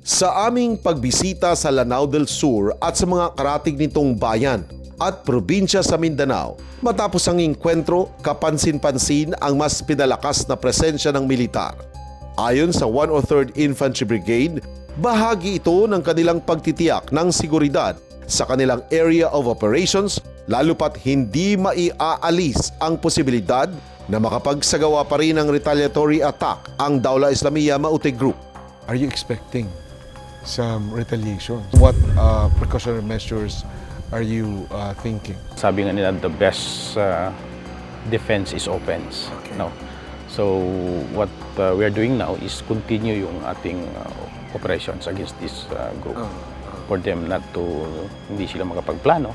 Sa aming pagbisita sa Lanao del Sur at sa mga karatig nitong bayan at probinsya sa Mindanao, matapos ang inkwentro, kapansin-pansin ang mas pinalakas na presensya ng militar. Ayon sa 103rd Infantry Brigade, bahagi ito ng kanilang pagtitiyak ng seguridad sa kanilang area of operations lalo pat hindi maiaalis ang posibilidad na makapagsagawa pa rin ng retaliatory attack ang Daula Islamiyah Maute Group. Are you expecting some retaliation? What uh, precautionary measures are you uh, thinking? Sabi nga nila, the best uh, defense is offense. No? So, what uh, we are doing now is continue yung ating uh, operations against this uh, group. For them not to, hindi sila makapagplano.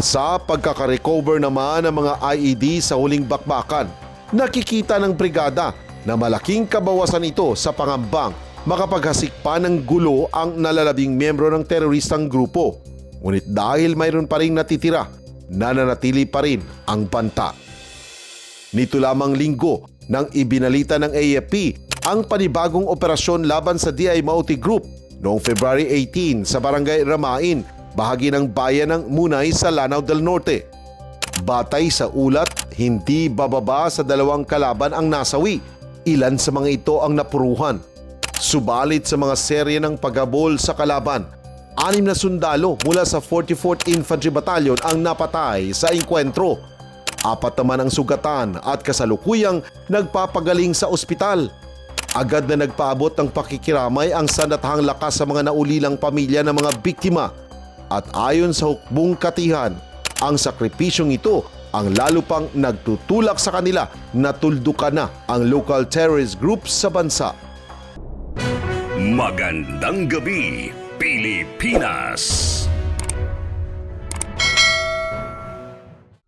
Sa pagkakarecover naman ng mga IED sa huling bakbakan, nakikita ng brigada na malaking kabawasan ito sa pangambang makapaghasik pa ng gulo ang nalalabing miyembro ng teroristang grupo. Ngunit dahil mayroon pa rin natitira, nananatili pa rin ang banta. Nito lamang linggo nang ibinalita ng AFP ang panibagong operasyon laban sa DI Mauti Group noong February 18 sa Barangay Ramain, bahagi ng bayan ng Munay sa Lanao del Norte. Batay sa ulat, hindi bababa sa dalawang kalaban ang nasawi. Ilan sa mga ito ang napuruhan. Subalit sa mga serye ng paghabol sa kalaban, anim na sundalo mula sa 44th Infantry Battalion ang napatay sa inkwentro. Apat naman ang sugatan at kasalukuyang nagpapagaling sa ospital. Agad na nagpaabot ng pakikiramay ang sandatahang lakas sa mga naulilang pamilya ng mga biktima. At ayon sa hukbong katihan, ang sakripisyong ito ang lalo pang nagtutulak sa kanila na tuldukan na ang local terrorist groups sa bansa. Magandang gabi, Pilipinas!